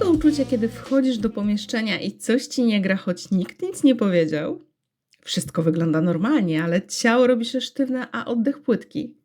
to uczucie, kiedy wchodzisz do pomieszczenia i coś ci nie gra, choć nikt nic nie powiedział? Wszystko wygląda normalnie, ale ciało robi się sztywne, a oddech płytki.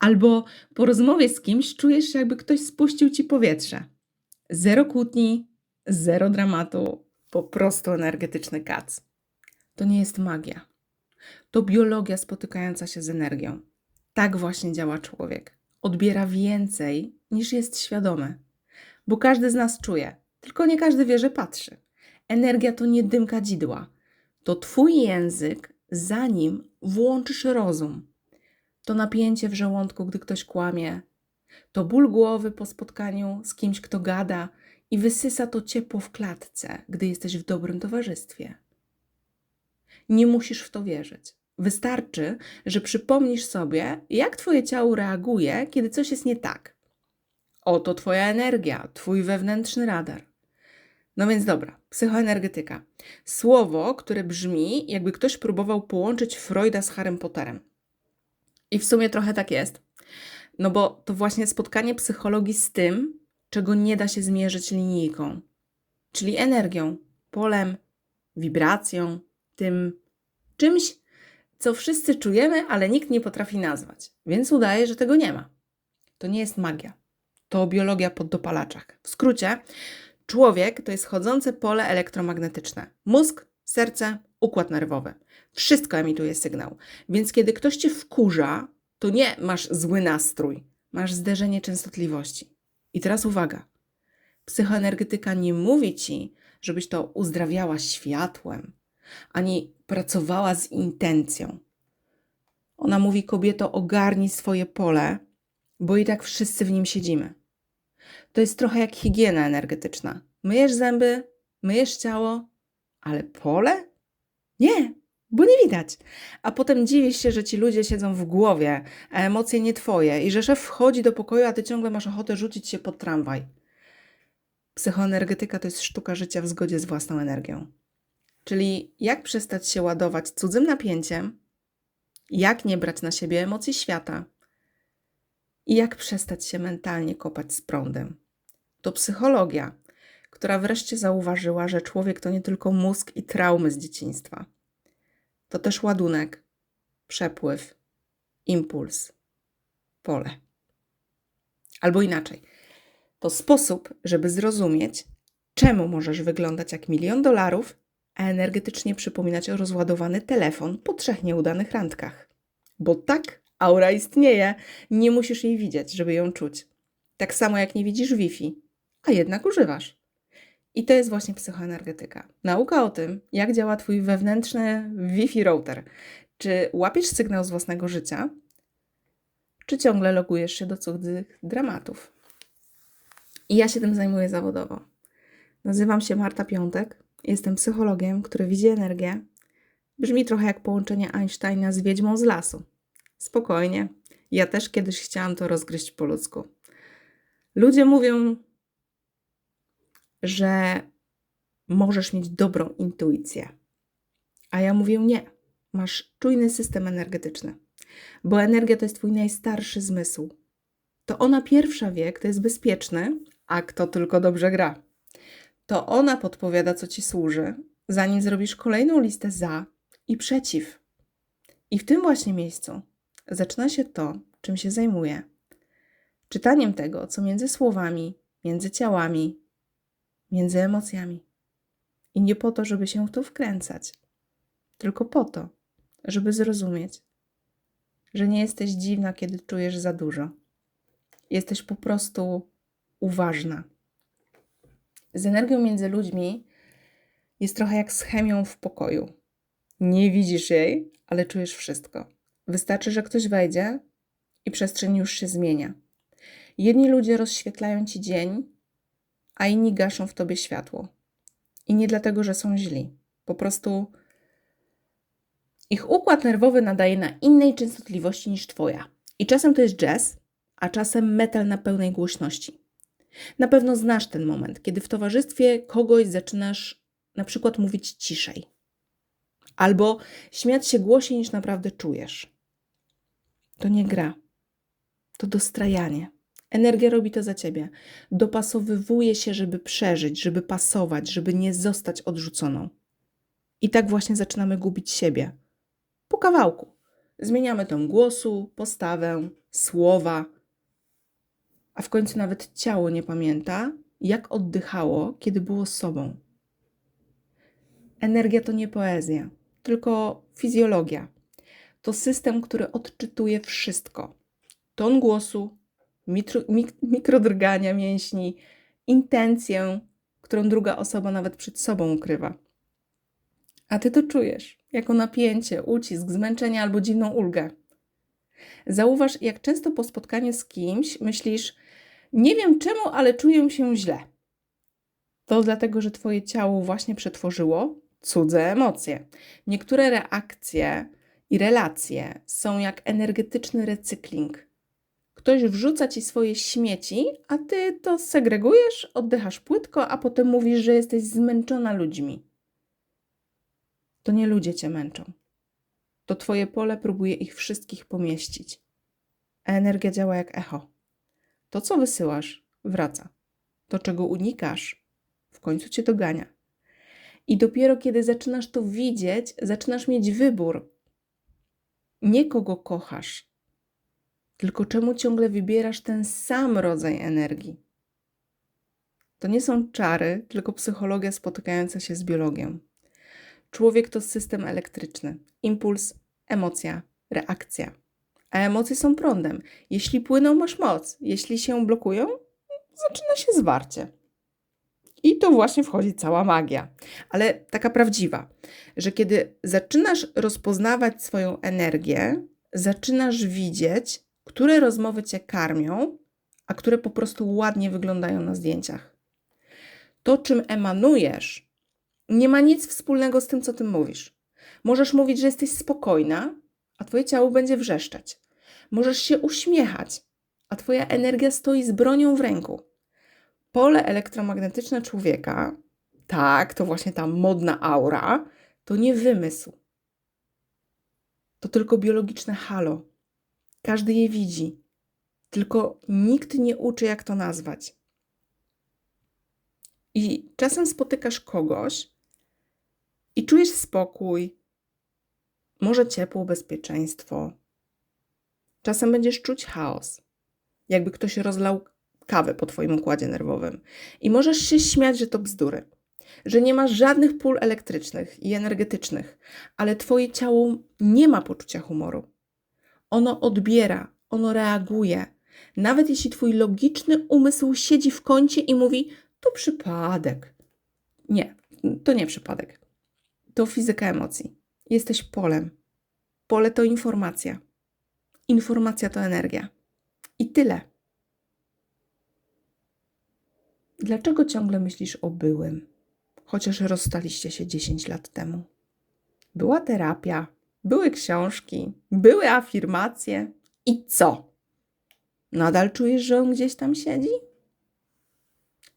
Albo po rozmowie z kimś czujesz jakby ktoś spuścił ci powietrze. Zero kłótni, zero dramatu, po prostu energetyczny kac. To nie jest magia. To biologia spotykająca się z energią. Tak właśnie działa człowiek. Odbiera więcej niż jest świadomy. Bo każdy z nas czuje, tylko nie każdy wie, że patrzy. Energia to nie dym kadzidła. To twój język, zanim włączysz rozum. To napięcie w żołądku, gdy ktoś kłamie. To ból głowy po spotkaniu z kimś, kto gada i wysysa to ciepło w klatce, gdy jesteś w dobrym towarzystwie. Nie musisz w to wierzyć. Wystarczy, że przypomnisz sobie, jak Twoje ciało reaguje, kiedy coś jest nie tak. Oto Twoja energia, Twój wewnętrzny radar. No więc dobra, psychoenergetyka. Słowo, które brzmi, jakby ktoś próbował połączyć Freuda z Harrym Potterem. I w sumie trochę tak jest. No bo to właśnie spotkanie psychologii z tym, czego nie da się zmierzyć linijką, czyli energią, polem, wibracją, tym czymś, co wszyscy czujemy, ale nikt nie potrafi nazwać, więc udaje, że tego nie ma. To nie jest magia. To biologia pod dopalaczach. W skrócie, człowiek to jest chodzące pole elektromagnetyczne. Mózg, serce, układ nerwowy. Wszystko emituje sygnał. Więc kiedy ktoś cię wkurza, to nie masz zły nastrój, masz zderzenie częstotliwości. I teraz uwaga. Psychoenergetyka nie mówi ci, żebyś to uzdrawiała światłem, ani pracowała z intencją. Ona mówi: Kobieto, ogarnij swoje pole, bo i tak wszyscy w nim siedzimy. To jest trochę jak higiena energetyczna. Myjesz zęby, myjesz ciało, ale pole? Nie, bo nie widać. A potem dziwisz się, że ci ludzie siedzą w głowie, a emocje nie twoje i że szef wchodzi do pokoju, a ty ciągle masz ochotę rzucić się pod tramwaj. Psychoenergetyka to jest sztuka życia w zgodzie z własną energią. Czyli jak przestać się ładować cudzym napięciem, jak nie brać na siebie emocji świata i jak przestać się mentalnie kopać z prądem. To psychologia, która wreszcie zauważyła, że człowiek to nie tylko mózg i traumy z dzieciństwa. To też ładunek, przepływ, impuls, pole. Albo inaczej. To sposób, żeby zrozumieć, czemu możesz wyglądać jak milion dolarów, a energetycznie przypominać o rozładowany telefon po trzech nieudanych randkach. Bo tak, aura istnieje, nie musisz jej widzieć, żeby ją czuć. Tak samo jak nie widzisz Wi-Fi, a jednak używasz. I to jest właśnie psychoenergetyka. Nauka o tym, jak działa Twój wewnętrzny Wi-Fi router. Czy łapiesz sygnał z własnego życia, czy ciągle logujesz się do cudzych dramatów. I ja się tym zajmuję zawodowo. Nazywam się Marta Piątek, jestem psychologiem, który widzi energię. Brzmi trochę jak połączenie Einsteina z wiedźmą z lasu. Spokojnie, ja też kiedyś chciałam to rozgryźć po ludzku. Ludzie mówią, że możesz mieć dobrą intuicję. A ja mówię nie. Masz czujny system energetyczny, bo energia to jest twój najstarszy zmysł. To ona pierwsza wie, kto jest bezpieczny, a kto tylko dobrze gra. To ona podpowiada, co ci służy, zanim zrobisz kolejną listę za i przeciw. I w tym właśnie miejscu zaczyna się to, czym się zajmuję. Czytaniem tego, co między słowami, między ciałami, między emocjami. I nie po to, żeby się w to wkręcać, tylko po to, żeby zrozumieć, że nie jesteś dziwna, kiedy czujesz za dużo. Jesteś po prostu uważna. Z energią między ludźmi jest trochę jak z chemią w pokoju. Nie widzisz jej, ale czujesz wszystko. Wystarczy, że ktoś wejdzie i przestrzeń już się zmienia. Jedni ludzie rozświetlają ci dzień, a inni gaszą w tobie światło. I nie dlatego, że są źli. Po prostu ich układ nerwowy nadaje na innej częstotliwości niż twoja. I czasem to jest jazz, a czasem metal na pełnej głośności. Na pewno znasz ten moment, kiedy w towarzystwie kogoś zaczynasz na przykład mówić ciszej. Albo śmiać się głośniej niż naprawdę czujesz. To nie gra. To dostrajanie. Energia robi to za ciebie. Dopasowywuje się, żeby przeżyć, żeby pasować, żeby nie zostać odrzuconą. I tak właśnie zaczynamy gubić siebie. Po kawałku. Zmieniamy ton głosu, postawę, słowa, a w końcu nawet ciało nie pamięta, jak oddychało, kiedy było sobą. Energia to nie poezja, tylko fizjologia. To system, który odczytuje wszystko: ton głosu, mitro, mik, mikrodrgania mięśni, intencję, którą druga osoba nawet przed sobą ukrywa. A ty to czujesz jako napięcie, ucisk, zmęczenie albo dziwną ulgę. Zauważ, jak często po spotkaniu z kimś myślisz: Nie wiem czemu, ale czuję się źle. To dlatego, że twoje ciało właśnie przetworzyło cudze emocje. Niektóre reakcje i relacje są jak energetyczny recykling. Ktoś wrzuca ci swoje śmieci, a ty to segregujesz, oddychasz płytko, a potem mówisz, że jesteś zmęczona ludźmi. To nie ludzie cię męczą. To twoje pole próbuje ich wszystkich pomieścić. A energia działa jak echo. To, co wysyłasz, wraca. To, czego unikasz, w końcu cię dogania. I dopiero kiedy zaczynasz to widzieć, zaczynasz mieć wybór. Nie kogo kochasz, tylko czemu ciągle wybierasz ten sam rodzaj energii. To nie są czary, tylko psychologia spotykająca się z biologią. Człowiek to system elektryczny. Impuls, emocja, reakcja. A emocje są prądem. Jeśli płyną, masz moc. Jeśli się blokują, zaczyna się zwarcie. I tu właśnie wchodzi cała magia, ale taka prawdziwa, że kiedy zaczynasz rozpoznawać swoją energię, zaczynasz widzieć, które rozmowy cię karmią, a które po prostu ładnie wyglądają na zdjęciach. To, czym emanujesz, nie ma nic wspólnego z tym, co ty mówisz. Możesz mówić, że jesteś spokojna, a twoje ciało będzie wrzeszczeć. Możesz się uśmiechać, a twoja energia stoi z bronią w ręku. Pole elektromagnetyczne człowieka, tak, to właśnie ta modna aura, to nie wymysł. To tylko biologiczne halo. Każdy je widzi, tylko nikt nie uczy, jak to nazwać. I czasem spotykasz kogoś i czujesz spokój, może ciepło, bezpieczeństwo. Czasem będziesz czuć chaos, jakby ktoś rozlał kawę po Twoim układzie nerwowym. I możesz się śmiać, że to bzdury, że nie masz żadnych pól elektrycznych i energetycznych, ale Twoje ciało nie ma poczucia humoru. Ono odbiera, ono reaguje. Nawet jeśli Twój logiczny umysł siedzi w kącie i mówi: To przypadek. Nie, to nie przypadek. To fizyka emocji. Jesteś polem. Pole to informacja. Informacja to energia. I tyle. Dlaczego ciągle myślisz o byłym, chociaż rozstaliście się 10 lat temu? Była terapia, były książki, były afirmacje. I co? Nadal czujesz, że on gdzieś tam siedzi?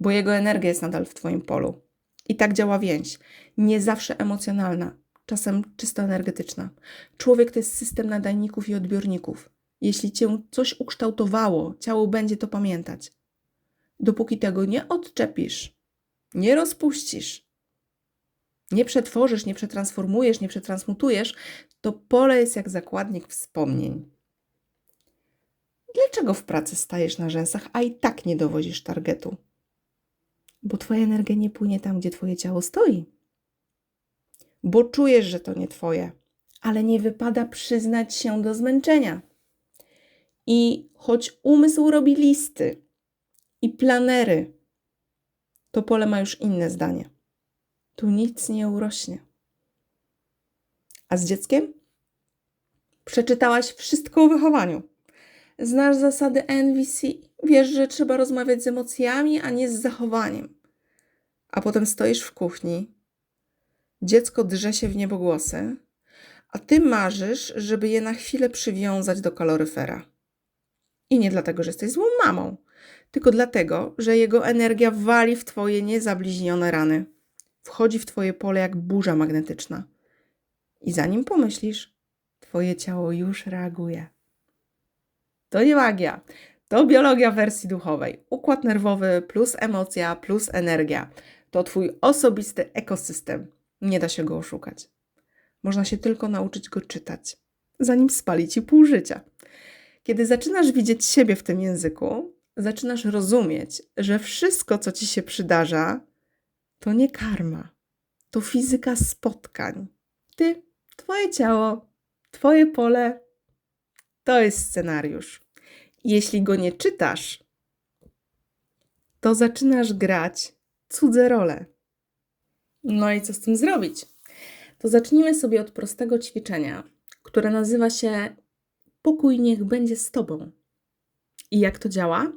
Bo jego energia jest nadal w Twoim polu. I tak działa więź. Nie zawsze emocjonalna, czasem czysto energetyczna. Człowiek to jest system nadajników i odbiorników. Jeśli cię coś ukształtowało, ciało będzie to pamiętać. Dopóki tego nie odczepisz, nie rozpuścisz, nie przetworzysz, nie przetransformujesz, nie przetransmutujesz, to pole jest jak zakładnik wspomnień. Dlaczego w pracy stajesz na rzęsach, a i tak nie dowozisz targetu? Bo twoja energia nie płynie tam, gdzie twoje ciało stoi. Bo czujesz, że to nie twoje, ale nie wypada przyznać się do zmęczenia. I choć umysł robi listy i planery, to pole ma już inne zdanie. Tu nic nie urośnie. A z dzieckiem? Przeczytałaś wszystko o wychowaniu. Znasz zasady NVC. Wiesz, że trzeba rozmawiać z emocjami, a nie z zachowaniem. A potem stoisz w kuchni, dziecko drze się w niebogłosy, a ty marzysz, żeby je na chwilę przywiązać do kaloryfera. I nie dlatego, że jesteś złą mamą, tylko dlatego, że jego energia wali w twoje niezabliźnione rany. Wchodzi w twoje pole jak burza magnetyczna. I zanim pomyślisz, twoje ciało już reaguje. To nie magia. To biologia wersji duchowej. Układ nerwowy plus emocja plus energia. To Twój osobisty ekosystem. Nie da się go oszukać. Można się tylko nauczyć go czytać, zanim spali Ci pół życia. Kiedy zaczynasz widzieć siebie w tym języku, zaczynasz rozumieć, że wszystko, co Ci się przydarza, to nie karma, to fizyka spotkań. Ty, Twoje ciało, Twoje pole to jest scenariusz. Jeśli go nie czytasz, to zaczynasz grać cudze role. No i co z tym zrobić? To zacznijmy sobie od prostego ćwiczenia, które nazywa się Pokój niech będzie z Tobą. I jak to działa?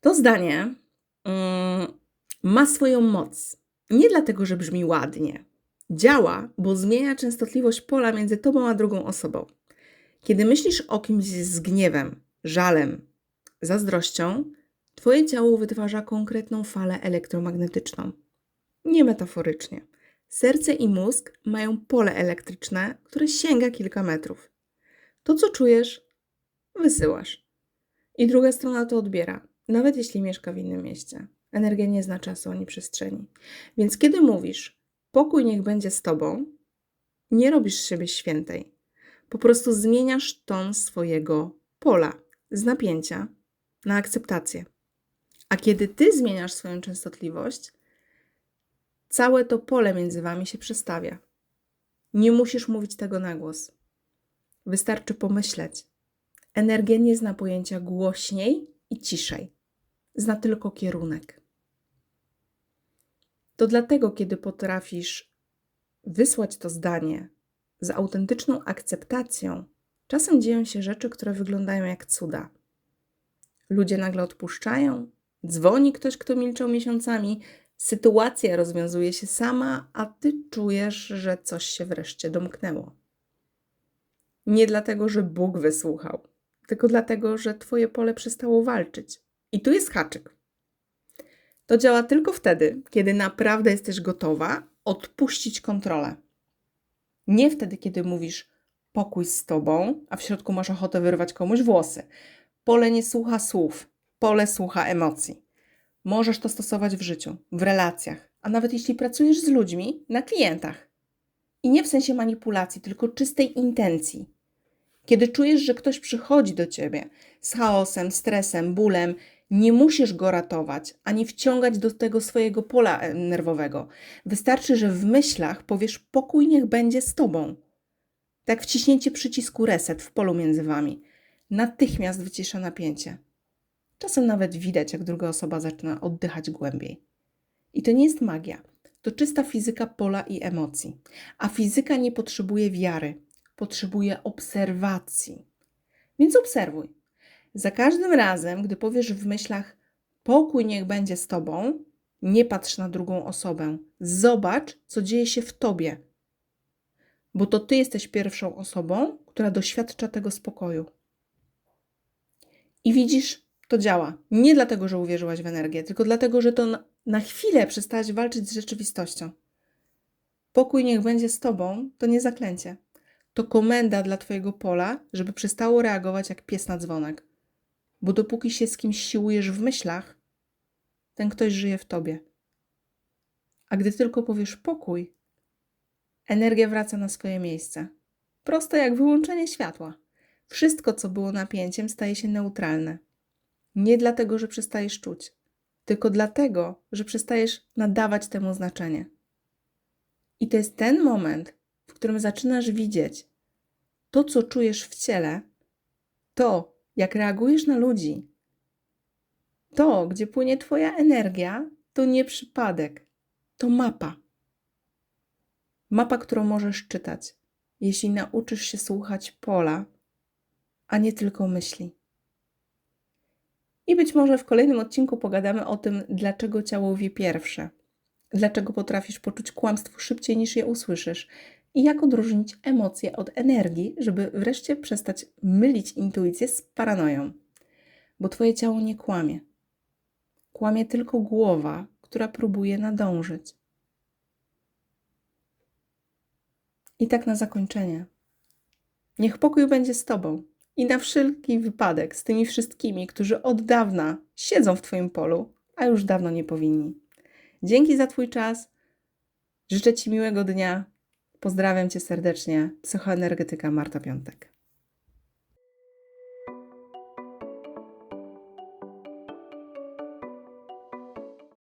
To zdanie mm, ma swoją moc. Nie dlatego, że brzmi ładnie. Działa, bo zmienia częstotliwość pola między Tobą a drugą osobą. Kiedy myślisz o kimś z gniewem, żalem, zazdrością, Twoje ciało wytwarza konkretną falę elektromagnetyczną. Nie metaforycznie. Serce i mózg mają pole elektryczne, które sięga kilka metrów. To, co czujesz, wysyłasz. I druga strona to odbiera, nawet jeśli mieszka w innym mieście. Energia nie zna czasu ani przestrzeni. Więc kiedy mówisz, pokój niech będzie z tobą, nie robisz siebie świętej. Po prostu zmieniasz ton swojego pola z napięcia na akceptację. A kiedy ty zmieniasz swoją częstotliwość, całe to pole między wami się przestawia. Nie musisz mówić tego na głos. Wystarczy pomyśleć. Energia nie zna pojęcia głośniej i ciszej. Zna tylko kierunek. To dlatego, kiedy potrafisz wysłać to zdanie z autentyczną akceptacją, czasem dzieją się rzeczy, które wyglądają jak cuda. Ludzie nagle odpuszczają, dzwoni ktoś, kto milczał miesiącami, sytuacja rozwiązuje się sama, a ty czujesz, że coś się wreszcie domknęło. Nie dlatego, że Bóg wysłuchał, tylko dlatego, że twoje pole przestało walczyć. I tu jest haczyk. To działa tylko wtedy, kiedy naprawdę jesteś gotowa odpuścić kontrolę. Nie wtedy, kiedy mówisz pokój z tobą, a w środku masz ochotę wyrwać komuś włosy. Pole nie słucha słów, pole słucha emocji. Możesz to stosować w życiu, w relacjach, a nawet jeśli pracujesz z ludźmi, na klientach. I nie w sensie manipulacji, tylko czystej intencji. Kiedy czujesz, że ktoś przychodzi do ciebie z chaosem, stresem, bólem, nie musisz go ratować, ani wciągać do tego swojego pola e, nerwowego. Wystarczy, że w myślach powiesz pokój niech będzie z tobą. Tak wciśnięcie przycisku reset w polu między wami. Natychmiast wycisza napięcie. Czasem nawet widać, jak druga osoba zaczyna oddychać głębiej. I to nie jest magia. To czysta fizyka pola i emocji. A fizyka nie potrzebuje wiary, potrzebuje obserwacji. Więc obserwuj. Za każdym razem, gdy powiesz w myślach pokój niech będzie z tobą, nie patrz na drugą osobę. Zobacz, co dzieje się w tobie. Bo to ty jesteś pierwszą osobą, która doświadcza tego spokoju. I widzisz, to działa. Nie dlatego, że uwierzyłaś w energię, tylko dlatego, że to na, chwilę przestałaś walczyć z rzeczywistością. Pokój niech będzie z tobą, to nie zaklęcie. To komenda dla twojego pola, żeby przestało reagować jak pies na dzwonek. Bo dopóki się z kimś siłujesz w myślach, ten ktoś żyje w tobie. A gdy tylko powiesz pokój, energia wraca na swoje miejsce. Proste jak wyłączenie światła. Wszystko, co było napięciem, staje się neutralne. Nie dlatego, że przestajesz czuć, tylko dlatego, że przestajesz nadawać temu znaczenie. I to jest ten moment, w którym zaczynasz widzieć to, co czujesz w ciele, to, jak reagujesz na ludzi, to, gdzie płynie Twoja energia, to nie przypadek, to mapa. Mapa, którą możesz czytać, jeśli nauczysz się słuchać pola, a nie tylko myśli. I być może w kolejnym odcinku pogadamy o tym, dlaczego ciało wie pierwsze, dlaczego potrafisz poczuć kłamstwo szybciej niż je usłyszysz i jak odróżnić emocje od energii, żeby wreszcie przestać mylić intuicję z paranoją. Bo Twoje ciało nie kłamie. Kłamie tylko głowa, która próbuje nadążyć. I tak na zakończenie. Niech pokój będzie z Tobą. I na wszelki wypadek z tymi wszystkimi, którzy od dawna siedzą w Twoim polu, a już dawno nie powinni. Dzięki za Twój czas. Życzę Ci miłego dnia. Pozdrawiam Cię serdecznie. Psychoenergetyka Marta Piątek.